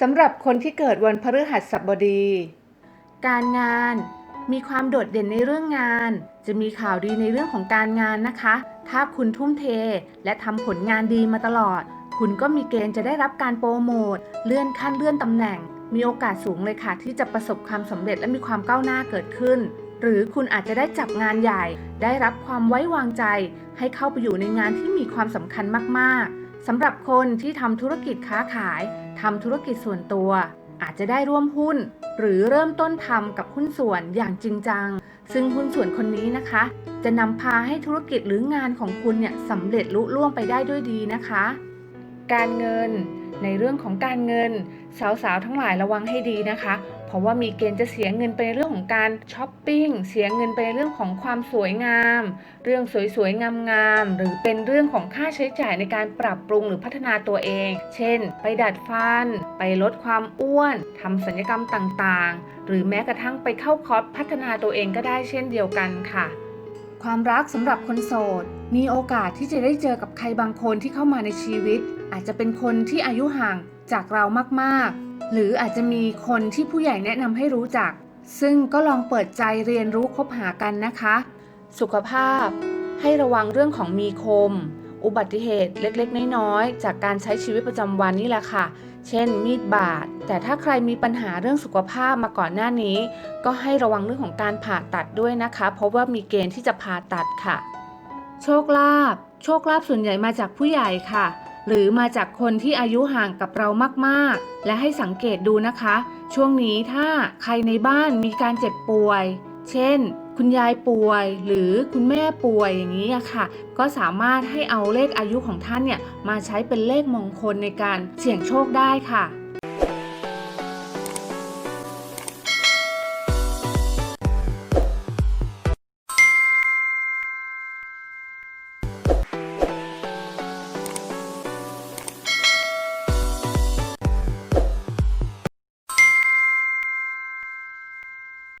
สำหรับคนที่เกิดวันพฤหัสบดี การงานมีความโดดเด่นในเรื่องงาน จะมีข่าวดีในเรื่องของการงานนะคะ ถ้าคุณทุ่มเท และทำผลงานดีมาตลอด คุณก็มีเกณฑ์จะได้รับการโปรโมท เลื่อนขั้นเลื่อนตำแหน่ง มีโอกาสสูงเลยค่ะ ที่จะประสบความสำเร็จและมีความก้าวหน้าเกิดขึ้น หรือคุณอาจจะได้จับงานใหญ่ ได้รับความไว้วางใจ ให้เข้าไปอยู่ในงานที่มีความสำคัญมากๆสำหรับคนที่ทำธุรกิจค้าขาย ทำธุรกิจส่วนตัว อาจจะได้ร่วมหุ้น หรือเริ่มต้นทำกับหุ้นส่วนอย่างจริงจัง ซึ่งหุ้นส่วนคนนี้นะคะ จะนำพาให้ธุรกิจหรืองานของคุณเนี่ยสำเร็จลุล่วงไปได้ด้วยดีนะคะ การเงินในเรื่องของการเงิน สาวๆทั้งหลายระวังให้ดีนะคะ ราะว่ามีเกณฑ์จะเสียเงินไปเรื่องของการช้อปปิ้งเสียเงินไปเรื่องของความสวยงาม เรื่องสวยๆงามๆหรือเป็นเรื่องของค่าใช้จ่ายในการปรับปรุงหรือพัฒนาตัวเอง เช่น ไปดัดฟัน ไปลดความอ้วนทำศัลยกรรมต่างๆ หรือแม้กระทั่งไปเข้าคอร์สพัฒนาตัวเองก็ได้เช่นเดียวกันค่ะ ความรักสำหรับคนโสดมีโอกาสที่จะได้เจอกับใครบางคนที่เข้ามาในชีวิต อาจจะเป็นคนที่อายุห่างจากเรามากๆ หรืออาจจะมีคนที่ผู้ใหญ่แนะนำให้รู้จัก ซึ่งก็ลองเปิดใจเรียนรู้คบหากันนะคะ สุขภาพ ให้ระวังเรื่องของมีคม อุบัติเหตุเล็กๆ น้อยๆ จากการใช้ชีวิตประจำวันนี่แหละค่ะ เช่น มีดบาด แต่ถ้าใครมีปัญหาเรื่องสุขภาพมาก่อนหน้านี้ ก็ให้ระวังเรื่องของการผ่าตัดด้วยนะคะ เพราะว่ามีเกณฑ์ที่จะผ่าตัดค่ะ โชคลาภ โชคลาภส่วนใหญ่มาจากผู้ใหญ่ค่ะ หรือมาจากคนที่อายุห่างกับเรามากๆ และให้สังเกตดูนะคะ ช่วงนี้ถ้าใครในบ้านมีการเจ็บป่วย เช่น คุณยายป่วย หรือคุณแม่ป่วยอย่างนี้ค่ะ ก็สามารถให้เอาเลขอายุของท่านเนี่ยมาใช้เป็นเลขมงคลในการเสี่ยงโชคได้ค่ะ